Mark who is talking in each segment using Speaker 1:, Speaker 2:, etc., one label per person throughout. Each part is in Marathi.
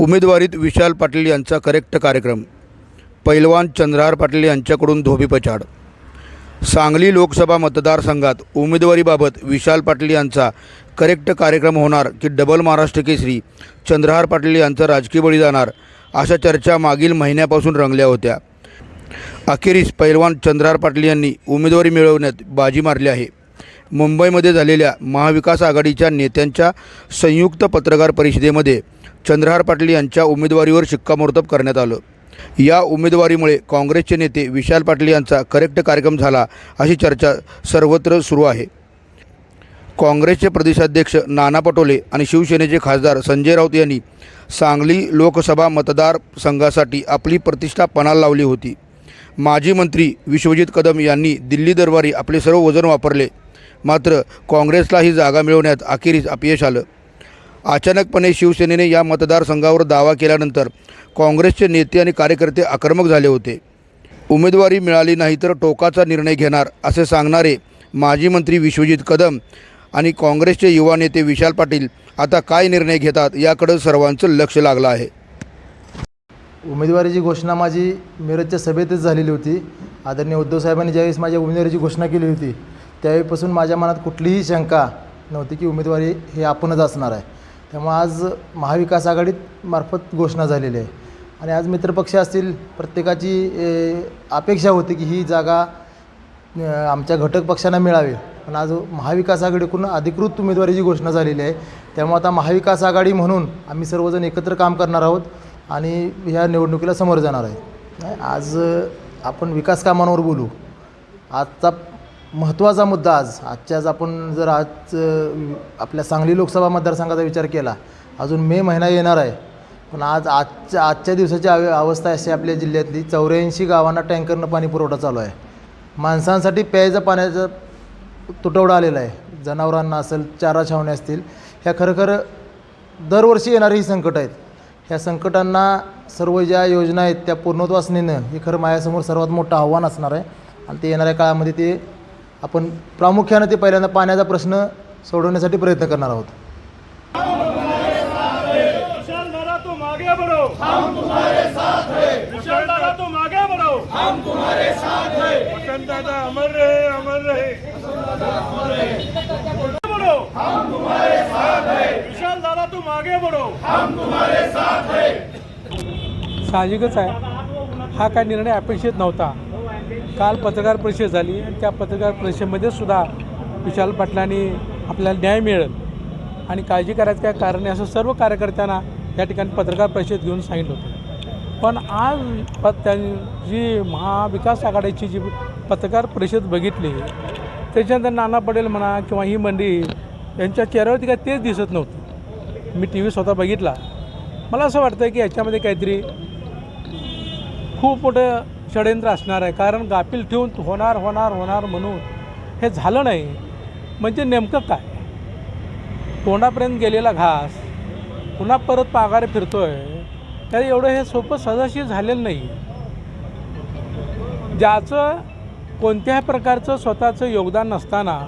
Speaker 1: उमेदवारीत विशाल पाटील यांचा करेक्ट कार्यक्रम. पैलवान चंद्रहार पाटील यांच्याकडून धोबीपछाड सांगली लोकसभा मतदारसंघात उमेदवारीबाबत विशाल पाटील यांचा करेक्ट कार्यक्रम होणार की डबल महाराष्ट्र केसरी चंद्रहार पाटील यांचा राजकीय बळी जाणार अशा चर्चा मागील महिन्यापासून रंगल्या होत्या. अखेरीस पैलवान चंद्रहार पाटील यांनी उमेदवारी मिळवण्यात बाजी मारली आहे. मुंबईमध्ये झालेल्या महाविकास आघाडीच्या नेत्यांच्या संयुक्त पत्रकार परिषदेमध्ये चंद्रहार पाटील यांच्या उमेदवारीवर शिक्कामोर्तब करण्यात आलं. या उमेदवारीमुळे काँग्रेसचे नेते विशाल पाटील यांचा करेक्ट कार्यक्रम झाला अशी चर्चा सर्वत्र सुरू आहे. काँग्रेसचे प्रदेशाध्यक्ष नाना पटोले आणि शिवसेनेचे खासदार संजय राऊत यांनी सांगली लोकसभा मतदारसंघासाठी आपली प्रतिष्ठा पणाला लावली होती. माजी मंत्री विश्वजित कदम यांनी दिल्ली दरबारी आपले सर्व वजन वापरले. मात्र काँग्रेसला ही जागा मिळवण्यात अखेरीस अपयश आलं. अचानकपणे शिवसेनेने या मतदारसंघावर दावा केल्यानंतर काँग्रेसचे नेते आणि कार्यकर्ते आक्रमक झाले होते. उमेदवारी मिळाली नाही तर टोकाचा निर्णय घेणार असे सांगणारे माजी मंत्री विश्वजित कदम आणि काँग्रेसचे युवा नेते विशाल पाटील आता काय निर्णय घेतात याकडे सर्वांचं लक्ष लागलं आहे.
Speaker 2: उमेदवारीची घोषणा माझी मिरजच्या सभेतच झालेली होती. आदरणीय उद्धव साहेबांनी ज्यावेळेस माझ्या उमेदवारीची घोषणा केली होती त्यावेळीपासून माझ्या मनात कुठलीही शंका नव्हती की उमेदवारी हे आपणच असणार आहे. त्यामुळं आज महाविकास आघाडीत मार्फत घोषणा झालेली आहे. आणि आज मित्रपक्ष असतील प्रत्येकाची ए, अपेक्षा होती की ही जागा अ, आमच्या घटक पक्षांना मिळावी. पण आज महाविकास आघाडीकडून अधिकृत उमेदवारीची घोषणा झालेली आहे त्यामुळे आता महाविकास आघाडी म्हणून आम्ही सर्वजण एकत्र काम करणार आहोत आणि ह्या निवडणुकीला समोर जाणार आहे. नाही, आज अ, आपण विकास कामांवर बोलू. आजचा महत्त्वाचा मुद्दा आज. आजच्या आज आपण जर आज आपल्या सांगली लोकसभा मतदारसंघाचा विचार केला अजून मे महिना येणार आहे. पण आज आजच्या आजच्या दिवसाची अव अवस्था अशी आपल्या जिल्ह्यातली. चौऱ्याऐंशी गावांना टँकरनं पाणी पुरवठा चालू आहे. माणसांसाठी प्यायचं पाण्याचा तुटवडा आलेला आहे. जनावरांना असेल चारा छावण्या असतील. ह्या खरं दरवर्षी येणारी ही संकट आहेत. ह्या संकटांना सर्व ज्या योजना आहेत त्या पूर्णत्वास नेणं हे खरं माझ्यासमोर सर्वात मोठं आव्हान असणार आहे. आणि ते येणाऱ्या काळामध्ये ते आपण प्रामुख्यानं ते पहिल्यांदा पाण्याचा प्रश्न सोडवण्यासाठी प्रयत्न करणार आहोत.
Speaker 3: दादा अमर रहे अमर रहे बढ़ो हम तुम्हारे साथ विशाल दादा तुम आगे बढ़ो हम तुम्हारे साथ
Speaker 4: साहजिकच आहे. हा काय निर्णय अपेक्षित नव्हता. काल पत्रकार परिषद झाली आणि त्या पत्रकार परिषदेमध्ये सुद्धा विशाल पाटलांनी आपल्याला न्याय मिळेल. आणि काळजी करायचं काय कारण आहे असं सर्व कार्यकर्त्यांना या ठिकाणी पत्रकार परिषद घेऊन सांगितलं होतं. पण आज प त्या जी महाविकास आघाडीची जी पत्रकार परिषद बघितली त्याच्यानंतर नाना पटेल म्हणा किंवा ही मंडळी यांच्या चेहऱ्यावरती काय तेच दिसत नव्हतं. मी टी व्ही स्वतः बघितला. मला असं वाटतं की याच्यामध्ये काहीतरी खूप मोठं षडयंत्र असणार आहे. कारण गाफील ठेवून होणार होणार होणार म्हणून हे झालं नाही. म्हणजे नेमकं काय? तोंडापर्यंत गेलेला घास पुन्हा परत पाघारी फिरतो आहे तर एवढं हे सोपं सदाशी झालेलं नाही. ज्याचं कोणत्याही प्रकारचं स्वतःचं योगदान नसताना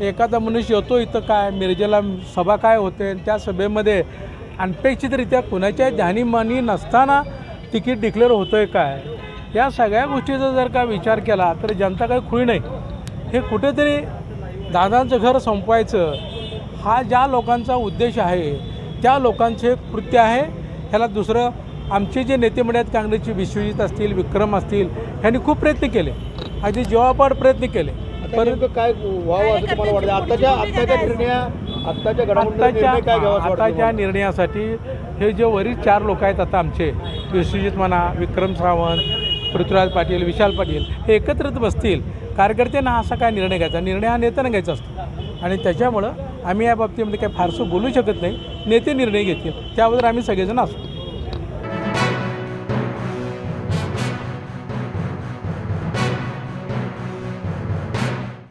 Speaker 4: एखादा मनुष्य येतो इथं काय? मिरजेला सभा काय होते? आणि त्या सभेमध्ये अनपेक्षितरित्या कुणाच्या ध्यानीमानी नसताना तिकीट डिक्लेअर होतं आहे काय? या सगळ्या गोष्टीचा जर का विचार केला तर जनता काही खुळी नाही. हे कुठेतरी दादांचं घर संपवायचं हा ज्या लोकांचा उद्देश आहे त्या लोकांचे कृत्य आहे. ह्याला दुसरं आमचे जे नेते मंडळ आहेत काँग्रेसचे विश्वजित असतील विक्रम असतील ह्यांनी खूप प्रयत्न केले. अगदी जेव्हापाड प्रयत्न केले
Speaker 2: नेमकं काय व्हावं असं तुम्हाला वाटतं? आत्ताच्या आत्ताच्या निर्णया आत्ताच्या
Speaker 4: आत्ताच्या? निर्णयासाठी हे जे वरील चार लोक आहेत आता आमचे विश्वजित म्हणा विक्रम सावंत पृथ्वीराज पाटील विशाल पाटील हे एकत्रित बसतील. कार्यकर्त्यांना असा काय निर्णय घ्यायचा? निर्णय हा नेत्यानं घ्यायचा असतो. आणि त्याच्यामुळं आम्ही या बाबतीमध्ये काही फारसं बोलू शकत नाही. नेते निर्णय घेतील. त्याबद्दल आम्ही सगळेजण असतो